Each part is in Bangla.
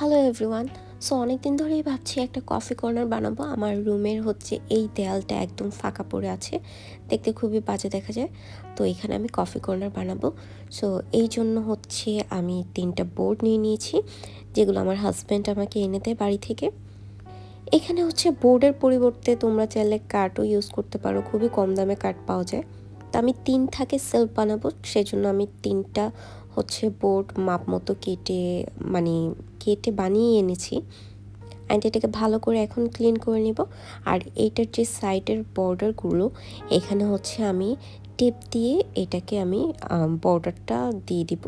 হ্যালো এভরিওয়ান সো অনেক দিন ধরেই ভাবছি একটা কফি কর্নার বানাবো। আমার রুমের হচ্ছে এই দেয়ালটা একদম ফাঁকা পড়ে আছে। দেখতে খুবই বাজে দেখা যায়। তো, এখানে আমি কফি কর্নার বানাবো। সো এই জন্য হচ্ছে আমি তিনটা বোর্ড নিয়ে নিয়েছি, যেগুলো আমার হাজব্যান্ড আমাকে এনে দেয় বাড়ি থেকে। এখানে হচ্ছে বোর্ডের পরিবর্তে তোমরা চাইলে কাঠও ইউজ করতে পারো। খুবই কম দামে কাঠ পাওয়া যায়। তো আমি তিন থাকে সেলফ বানাবো। সেজন্য আমি তিনটা হচ্ছে বোর্ড মাপ মতো কেটে মানে কেটে বানিয়ে এনেছি। অ্যান্ড এটাকে ভালো করে এখন ক্লিন করে নিব। আর এইটার যে সাইডের বর্ডারগুলো এখানে হচ্ছে আমি টিপ দিয়ে এটাকে আমি বর্ডারটা দিয়ে দিব।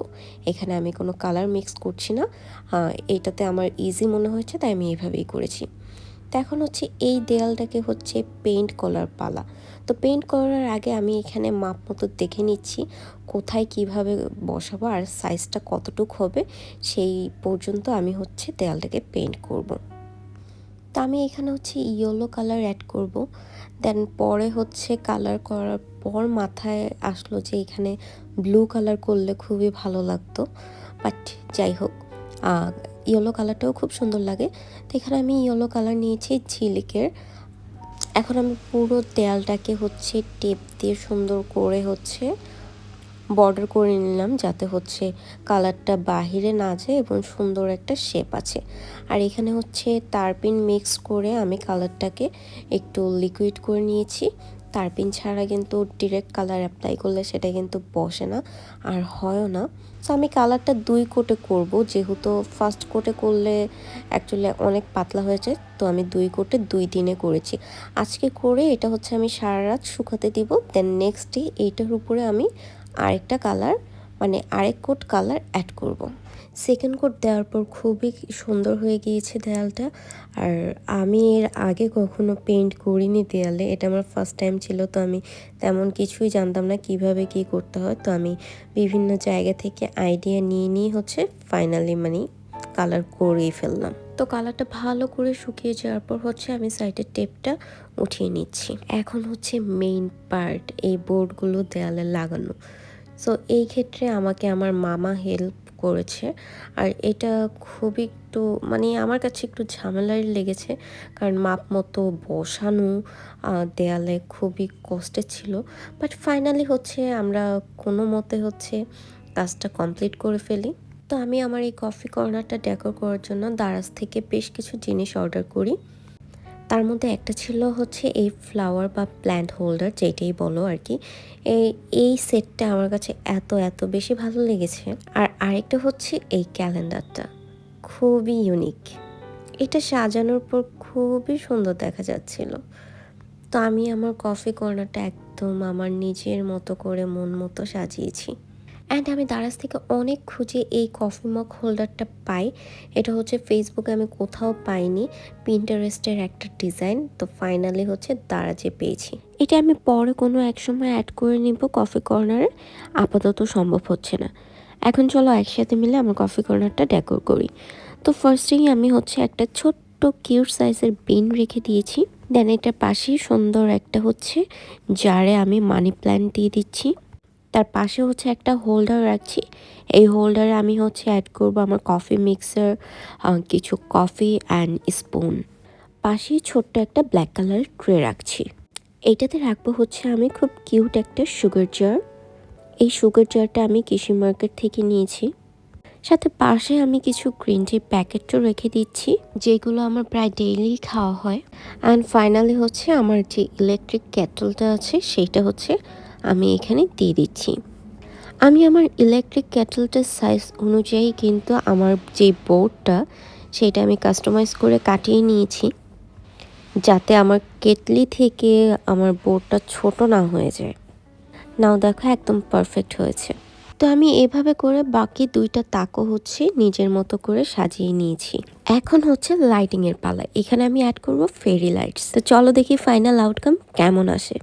এখানে আমি কোনো কালার মিক্স করছি না। এটাতে আমার ইজি মনে হয়েছে, তাই আমি এইভাবেই করেছি। তো এখন হচ্ছে এই দেয়ালটাকে হচ্ছে পেইন্ট করার পালা। তো পেইন্ট করার আগে আমি এখানে মাপ মতো দেখে নিচ্ছি, কোথায় কীভাবে বসাবো আর সাইজটা কতটুক হবে, সেই পর্যন্ত আমি হচ্ছে দেয়ালটাকে পেইন্ট করব। তো আমি এখানে হচ্ছে ইয়েলো কালার অ্যাড করব। দেন পরে হচ্ছে কালার করার পর মাথায় আসলো যে এখানে ব্লু কালার করলে খুবই ভালো লাগতো। বাট যাই হোক ইয়েলো কালারটাও খুব সুন্দর লাগে। তো এখানে আমি ইয়েলো কালার নিয়েছি ঝিলিকের। এখন আমি পুরো দেয়ালটাকে হচ্ছে টেপ দিয়ে সুন্দর করে হচ্ছে বর্ডার করে নিলাম যাতে হচ্ছে কালারটা বাহিরে না যায় এবং সুন্দর একটা শেপ আছে। আর এখানে হচ্ছে তারপিন মিক্স করে আমি কালারটাকে একটু লিকুইড করে নিয়েছি। তারপিন ছাড়া কিন্তু ডিরেক্ট কালার অ্যাপ্লাই করলে সেটা কিন্তু বসে না, আর হয়ও না। তো আমি কালারটা দুই কোটে করব, যেহেতু ফার্স্ট কোটে করলে অ্যাকচুয়ালি অনেক পাতলা হয়েছে তো আমি দুই কোটে দুই দিনে করেছি। আজকে করে এটা হচ্ছে আমি সারা রাত শুকাতে দিব দেন নেক্সট ডে এইটার উপরে আমি আরেকটা কালার মানে আরেক কোট কালার অ্যাড করব। সেকেন্ড কোট দেওয়ার পর খুবই সুন্দর হয়ে গিয়েছে দেয়ালটা। আর আমি এর আগে কখনো পেইন্ট করিনি দেয়ালে, এটা আমার ফার্স্ট টাইম ছিল, তো আমি তেমন কিছুই জানতাম না কীভাবে কি করতে হয়। তো আমি বিভিন্ন জায়গা থেকে আইডিয়া নিয়ে নিয়ে হচ্ছে ফাইনালি মানে কালার করেই ফেললাম। তো কালারটা ভালো করে শুকিয়ে যাওয়ার পর হচ্ছে আমি সাইডের টেপটা উঠিয়ে নিচ্ছি। এখন হচ্ছে মেইন পার্ট এই বোর্ডগুলো দেয়ালে লাগানো। সো এই ক্ষেত্রে আমাকে আমার মামা হেল্প করেছে। আর এটা খুবই একটু মানে আমার কাছে একটু ঝামেলার লেগেছে। কারণ মাপ মতো বসানো দেয়ালে খুবই কষ্টের ছিল। বাট ফাইনালি হচ্ছে আমরা কোনো মতে হচ্ছে কাজটা কমপ্লিট করে ফেলি। তো আমি আমার এই কফি কর্নারটা ডেকোর করার জন্য দারাজ থেকে বেশ কিছু জিনিস অর্ডার করি। তার মধ্যে একটা ছিল হচ্ছে এই ফ্লাওয়ার বা প্ল্যান্ট হোল্ডার যেটাই বলো আর কি। এই এই সেটটা আমার কাছে এত এত বেশি ভালো লেগেছে। আর আরেকটা হচ্ছে এই ক্যালেন্ডারটা খুবই ইউনিক এটা সাজানোর পর খুবই সুন্দর দেখা যাচ্ছিল। তো আমি আমার কফি কর্নারটা একদম আমার নিজের মতো করে মন মতো সাজিয়েছি। অ্যান্ড আমি দারাজ থেকে অনেক খুঁজে এই কফি মগ হোল্ডারটা পাই। এটা হচ্ছে ফেসবুকে আমি কোথাও পাইনি। পিন্টারেস্টের একটা ডিজাইন তো ফাইনালি হচ্ছে দারাজে পেয়েছি। এটা আমি পরে কোনো এক সময় অ্যাড করে নিব কফি কর্নারে আপাতত সম্ভব হচ্ছে না। এখন চলো একসাথে মিলে আমার কফি কর্নারটা ডেকোর করি। তো ফার্স্টেই আমি হচ্ছে একটা ছোট্ট কিউট সাইজের বিন রেখে দিয়েছি। দেন এটার পাশেই সুন্দর একটা হচ্ছে জারে আমি মানি প্ল্যান্ট দিয়ে দিচ্ছি। তার পাশে হচ্ছে একটা হোল্ডার রাখছি। এই হোল্ডারে আমি হচ্ছে অ্যাড করব আমার কফি মিক্সার কিছু কফি অ্যান্ড স্পুন পাশেই ছোট্ট একটা ব্ল্যাক কালার ট্রে রাখছি। এইটাতে রাখব হচ্ছে আমি খুব কিউট একটা সুগার জার এই সুগার জারটা আমি কৃষি মার্কেট থেকে নিয়েছি। সাথে পাশে আমি কিছু গ্রিন টি প্যাকেটও রেখে দিচ্ছি, যেগুলো আমার প্রায় ডেইলি খাওয়া হয়। অ্যান্ড ফাইনালি হচ্ছে আমার যে ইলেকট্রিক ক্যাটলটা আছে, সেইটা হচ্ছে আমি এখানে দিয়ে দিচ্ছি। আমি আমার ইলেকট্রিক ক্যাটলটার সাইজ অনুযায়ী কিন্তু আমার যে বোর্ডটা সেটা আমি কাস্টমাইজ করে কাটিয়ে নিয়েছি, যাতে আমার কেটলি থেকে আমার বোর্ডটা ছোট না হয়ে যায়। নাও দেখো, একদম পারফেক্ট হয়েছে। তো আমি এভাবে করে বাকি দুইটা তাকও হচ্ছে নিজের মতো করে সাজিয়ে নিয়েছি। এখন হচ্ছে লাইটিংয়ের পালা। এখানে আমি অ্যাড করব ফেরি লাইটস তো চলো দেখি ফাইনাল আউটকাম কেমন আসে।